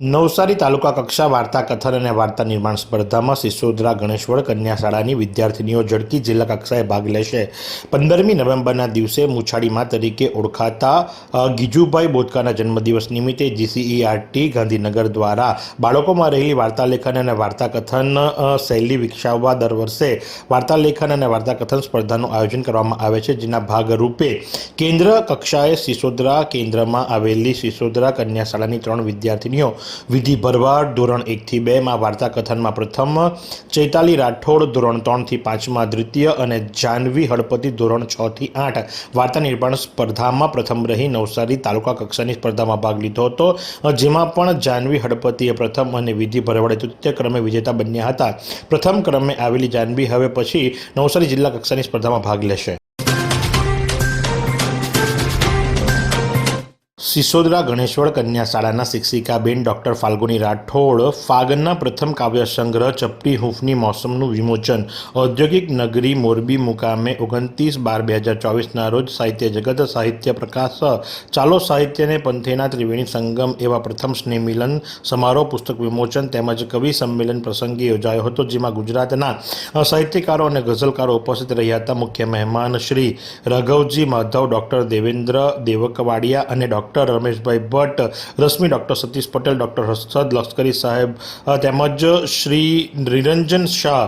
નવસારી તાલુકા કક્ષા વાર્તા, કથન અને વાર્તા નિર્માણ સ્પર્ધામાં સિસોદરા ગણેશવળ કન્યા શાળાની વિદ્યાર્થીનીઓ ઝડકી જિલ્લા કક્ષાએ ભાગ લેશે. પંદરમી નવેમ્બરના દિવસે મુછાડીમાં તરીકે ઓળખાતા ગીજુભાઈ બોધકાના જન્મદિવસ નિમિત્તે જીસીઈઆરટી ગાંધીનગર દ્વારા બાળકોમાં રહેલી વાર્તાલેખન અને વાર્તા કથન શૈલી વિકસાવવા દર વર્ષે વાર્તાલેખન અને વાર્તા કથન સ્પર્ધાનું આયોજન કરવામાં આવે છે, જેના ભાગરૂપે કેન્દ્ર કક્ષાએ સિસોદરા કેન્દ્રમાં આવેલી સિસોદરા કન્યા શાળાની ત્રણ વિદ્યાર્થીનીઓ વિધિ ભરવાડ ધોરણ એકથી બેમાં વાર્તા કથનમાં પ્રથમ, ચૈતાલી રાઠોડ ધોરણ ત્રણથી પાંચમાં, દ્વિતીય અને જાહ્નવી હળપતિ ધોરણ છથી આઠ. વાર્તા નિર્માણ સ્પર્ધામાં પ્રથમ રહી નવસારી તાલુકા કક્ષાની સ્પર્ધામાં ભાગ લીધો હતો. જેમાં પણ જાહ્નવી હળપતિએ પ્રથમ અને વિધિ ભરવાડે તૃતીય ક્રમે વિજેતા બન્યા હતા. પ્રથમ ક્રમે આવેલી જાહ્નવી હવે પછી નવસારી જિલ્લા કક્ષાની સ્પર્ધામાં ભાગ લેશે. સિસોદરા ગણેશ્વર કન્યા શાળાના શિક્ષિકાબેન ડૉક્ટર ફાલ્ગુની રાઠોડ ફાગણના પ્રથમ કાવ્ય સંગ્રહ ચપટી હૂંફની મોસમનું વિમોચન. ઔદ્યોગિક નગરી મોરબી મુકામે ઓગણત્રીસ બાર બે હજાર ચોવીસના રોજ સાહિત્ય જગત, સાહિત્ય પ્રકાશ, ચાલો સાહિત્યને પંથેના ત્રિવેણી સંગમ એવા પ્રથમ સ્નેહમિલન સમારોહ પુસ્તક વિમોચન તેમજ કવિ સંમેલન પ્રસંગે યોજાયો હતો, જેમાં ગુજરાતના સાહિત્યકારો અને ગઝલકારો ઉપસ્થિત રહ્યા હતા. મુખ્ય મહેમાન શ્રી રાઘવજી માધવ, ડૉક્ટર દેવેન્દ્ર દેવકવાડિયા અને doctor Rameshbhai Bhatt, Rashmi doctor Satish Patel, doctor Harshad Lashkari સાહેબ તેમજ શ્રી નિરંજન શાહ,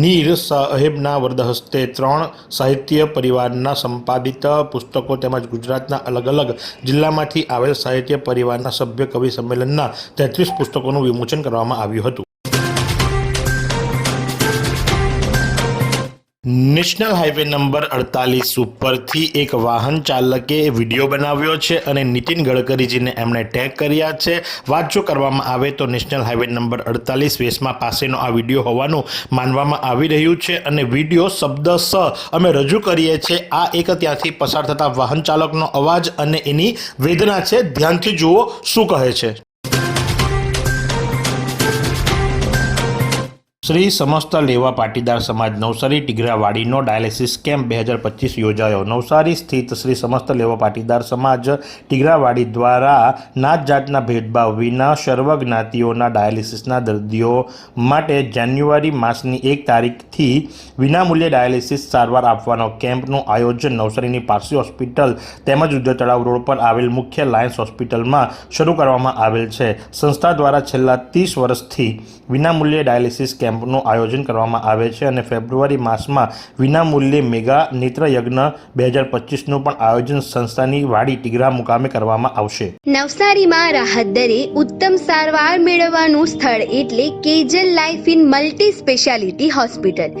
નીર સાહેબના વરદ હસ્તે ત્રણ સાહિત્ય પરિવારના સંપાદિત પુસ્તકો તેમજ ગુજરાતના અલગ અલગ જિલ્લામાંથી આવેલ સાહિત્ય પરિવારના સભ્ય કવિ સંમેલનના તેત્રીસ પુસ્તકોનું વિમોચન કરવામાં આવ્યું હતું. નેશનલ હાઈવે નંબર અડતાલીસ ઉપરથી એક વાહન ચાલકે વીડિયો બનાવ્યો છે અને નીતિન ગડકરીજીને એમણે ટેગ કર્યા છે. વાત જો કરવામાં આવે તો નેશનલ હાઈવે નંબર અડતાલીસ વેસમાં પાસેનો આ વીડિયો હોવાનું માનવામાં આવી રહ્યું છે અને વીડિયો શબ્દ સ અમે રજૂ કરીએ છીએ. આ એક ત્યાંથી પસાર થતા વાહન ચાલકનો અવાજ અને એની વેદના છે. ધ્યાનથી જુઓ શું કહે છે. શ્રી સમસ્ત લેવા પાટીદાર સમાજ નવસારી ટીગરાવાડીનો ડાયાલિસિસ કેમ્પ બે હજાર પચીસ યોજાયો. નવસારી સ્થિત શ્રી સમસ્ત લેવા પાટીદાર સમાજ ટીગરાવાડી દ્વારા નાત જાતના ભેદભાવ વિના સર્વ જ્ઞાતિઓના ડાયાલિસિસના દર્દીઓ માટે જાન્યુઆરી માસની એક તારીખથી વિનામૂલ્યે ડાયાલિસિસ સારવાર આપવાનો કેમ્પનું આયોજન નવસારીની પારસી હોસ્પિટલ તેમજ ઉદ્યોગ રોડ પર આવેલ મુખ્ય લાયન્સ હોસ્પિટલમાં શરૂ કરવામાં આવેલ છે. સંસ્થા દ્વારા છેલ્લા ત્રીસ વર્ષથી વિનામૂલ્યે ડાયાલિસિસ કેમ્પનું આયોજન કરવામાં આવે છે અને ફેબ્રુઆરી માસમાં વિનામૂલ્યે મેગા નેત્રયજ્ઞ બે હજાર પચીસનું પણ આયોજન સંસ્થાની વાડી ટીગરા મુકામે કરવામાં આવશે. નવસારીમાં રાહત દરે ઉત્તમ સારવાર મેળવવાનું સ્થળ એટલે Kejal life in multi speciality hospital.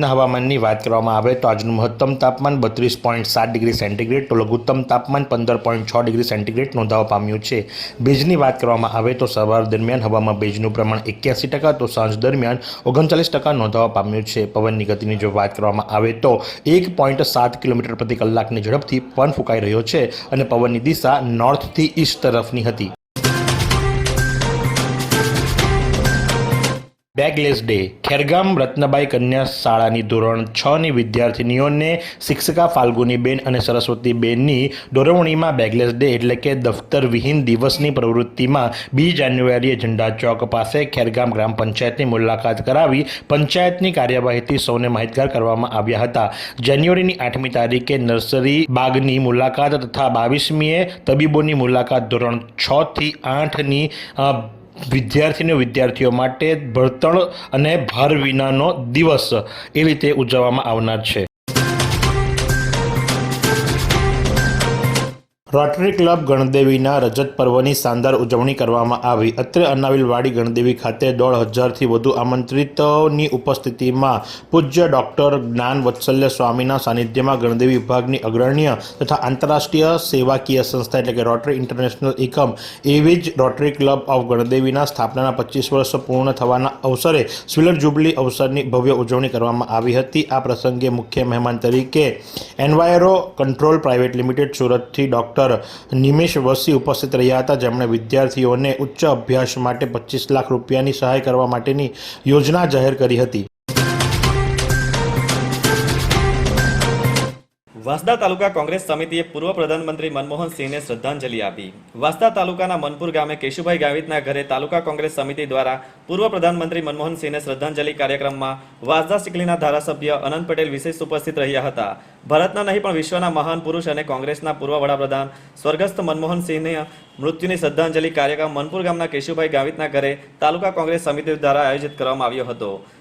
આજના હવામાનની વાત કરવામાં આવે તો આજનું મહત્તમ તાપમાન બત્રીસ પોઈન્ટ સાત ડિગ્રી સેન્ટીગ્રેડ તો લઘુત્તમ તાપમાન પંદર પોઈન્ટ છ ડિગ્રી સેન્ટીગ્રેડ નોંધાવા પામ્યું છે. ભેજની વાત કરવામાં આવે તો સવાર દરમિયાન હવામાં ભેજનું પ્રમાણ એક્યાસી ટકા તો સાંજ દરમિયાન ઓગણચાલીસ ટકા નોંધાવા પામ્યું છે. પવનની ગતિની જો વાત કરવામાં આવે તો એક પોઈન્ટ સાત કિલોમીટર પ્રતિ કલાકની ઝડપથી પવન ફૂંકાઈ રહ્યો છે અને પવનની દિશા નોર્થથી ઈસ્ટ તરફની હતી. બેગલેસ ડે, ખેરગામ રત્નબાઈ કન્યા શાળાની ધોરણ છ ની વિદ્યાર્થીનીઓને શિક્ષિકા ફાલ્ગુનીબેન અને સરસ્વતીબેનની દોરવણીમાં બેગલેસ ડે એટલે કે દફતર વિહીન દિવસની પ્રવૃત્તિમાં બી જાન્યુઆરીએ ઝંડા ચોક પાસે ખેરગામ ગ્રામ પંચાયતની મુલાકાત કરાવી પંચાયતની કાર્યવાહીથી સૌને માહિતગાર કરવામાં આવ્યા હતા. જાન્યુઆરીની આઠમી તારીખે નર્સરી બાગની મુલાકાત તથા બાવીસમીએ તબીબોની મુલાકાત ધોરણ છ થી આઠની અ, વિદ્યાર્થીનીઓ વિદ્યાર્થીઓ માટે ભણતર અને ભાર વિનાનો દિવસ એ રીતે ઉજવવામાં આવનાર છે. રોટરી ક્લબ ગણદેવીના રજત પર્વની શાનદાર ઉજવણી કરવામાં આવી. અત્રે અનાવિલવાડી ગણદેવી ખાતે દોઢ હજારથી વધુ આમંત્રિતોની ઉપસ્થિતિમાં પૂજ્ય ડૉક્ટર જ્ઞાન વત્સલ્ય સ્વામીના સાનિધ્યમાં ગણદેવી વિભાગની અગ્રણીય તથા આંતરરાષ્ટ્રીય સેવાકીય સંસ્થા એટલે કે રોટરી ઇન્ટરનેશનલ એકમ એવી જ રોટરી ક્લબ ઓફ ગણદેવીના સ્થાપનાના પચીસ વર્ષ પૂર્ણ થવાના અવસરે સિલ્વર જુબલી અવસરની ભવ્ય ઉજવણી કરવામાં આવી હતી. આ પ્રસંગે મુખ્ય મહેમાન તરીકે એન્વાયરો કંટ્રોલ પ્રાઇવેટ લિમિટેડ સુરતથી ડૉક્ટર નિમેશ વસી ઉપસ્થિત રહ્યા હતા. જેમણે વિદ્યાર્થીઓને ઉચ્ચ અભ્યાસ માટે પચીસ લાખ રૂપિયાની સહાય કરવા માટેની યોજના જાહેર કરી હતી. વાંસદા તાલુકા કોંગ્રેસ સમિતિએ પૂર્વ પ્રધાનમંત્રી મનમોહન સિંહને શ્રદ્ધાંજલિ આપી. વાસદા તાલુકાના મનપુર ગામે કેશુભાઈ ગાવિતના ઘરે તાલુકા કોંગ્રેસ સમિતિ દ્વારા પૂર્વ પ્રધાનમંત્રી મનમોહન સિંહને શ્રદ્ધાંજલિ કાર્યક્રમમાં વાસદા સિકલીના ધારાસભ્ય અનંત પટેલ વિશેષ ઉપસ્થિત રહ્યા હતા. ભારતના નહીં પણ વિશ્વના મહાન પુરુષ અને કોંગ્રેસના પૂર્વ વડાપ્રધાન સ્વર્ગસ્થ મનમોહન સિંહને મૃત્યુની શ્રદ્ધાંજલિ કાર્યક્રમ મનપુર ગામના કેશુભાઈ ગાવિતના ઘરે તાલુકા કોંગ્રેસ સમિતિ દ્વારા આયોજિત કરવામાં આવ્યો હતો.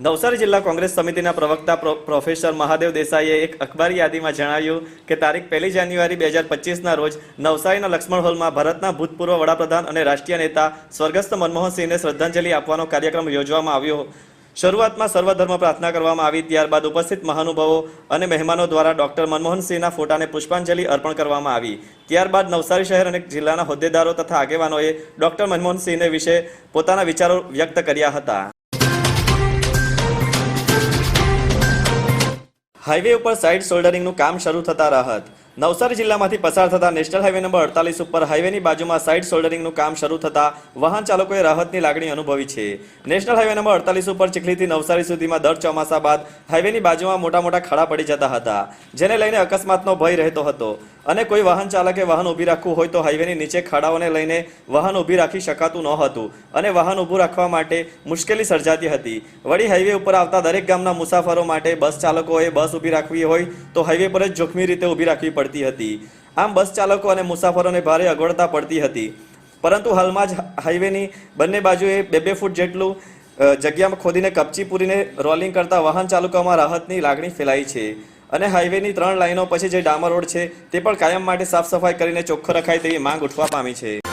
નવસારી જિલ્લા કોંગ્રેસ સમિતિના પ્રવક્તા પ્રોફેસર મહાદેવ દેસાઈએ એક અખબારી યાદીમાં જણાવ્યું કે તારીખ પહેલી જાન્યુઆરી બે હજાર પચીસના રોજ નવસારીના લક્ષ્મણ હોલમાં ભારતના ભૂતપૂર્વ વડાપ્રધાન અને રાષ્ટ્રીય નેતા સ્વર્ગસ્થ મનમોહનસિંહને શ્રદ્ધાંજલિ આપવાનો કાર્યક્રમ યોજવામાં આવ્યો. શરૂઆતમાં સર્વધર્મ પ્રાર્થના કરવામાં આવી, ત્યારબાદ ઉપસ્થિત મહાનુભાવો અને મહેમાનો દ્વારા ડોક્ટર મનમોહનસિંહના ફોટાને પુષ્પાંજલિ અર્પણ કરવામાં આવી. ત્યારબાદ નવસારી શહેર અને જિલ્લાના હોદ્દેદારો તથા આગેવાનોએ ડોક્ટર મનમોહનસિંહને વિશે પોતાના વિચારો વ્યક્ત કર્યા હતા. હાઈવે ઉપર સાઇડ શોલ્ડરિંગનું કામ શરૂ થતા રાહત. નવસારી જિલ્લામાંથી પસાર થતા નેશનલ હાઈવે નંબર અડતાલીસ ઉપર હાઈવેની બાજુમાં સાઇડ શોલ્ડરિંગનું કામ શરૂ થતા વાહન ચાલકોએ રાહતની લાગણી અનુભવી છે. નેશનલ હાઈવે નંબર અડતાલીસ ઉપર ચીખલીથી નવસારી સુધીમાં દર ચોમાસા બાદ હાઈવેની બાજુમાં મોટા મોટા ખાડા પડી જતા હતા, જેને લઈને અકસ્માતનો ભય રહેતો હતો. અને કોઈ વાહન ચાલકે વાહન ઊભી રાખવું હોય તો હાઈવેની નીચે ખાડાઓને લઈને વાહન ઊભી રાખી શકાતું ન હતું અને વાહન ઊભું રાખવા માટે મુશ્કેલી સર્જાતી હતી. વળી હાઈવે ઉપર આવતા દરેક ગામના મુસાફરો માટે બસ ચાલકોએ બસ ઊભી રાખવી હોય તો હાઈવે પર જ જોખમી રીતે ઊભી રાખવી પડતી હતી. આમ બસ ચાલકો અને મુસાફરોને ભારે અગવડતા પડતી હતી. પરંતુ હાલમાં જ હાઈવેની બંને બાજુએ બે બે ફૂટ જેટલું જગ્યામાં ખોદીને કપચી પૂરીને રોલિંગ કરતા વાહન ચાલકોમાં રાહતની લાગણી ફેલાઈ છે. અને હાઈવેની ત્રણ લાઇનો પછી જે ડામર રોડ છે, તે પણ કાયમ માટે સાફ સફાઈ કરીને ચોખ્ખો રખાય તેવી માંગ ઉઠવા પામી છે.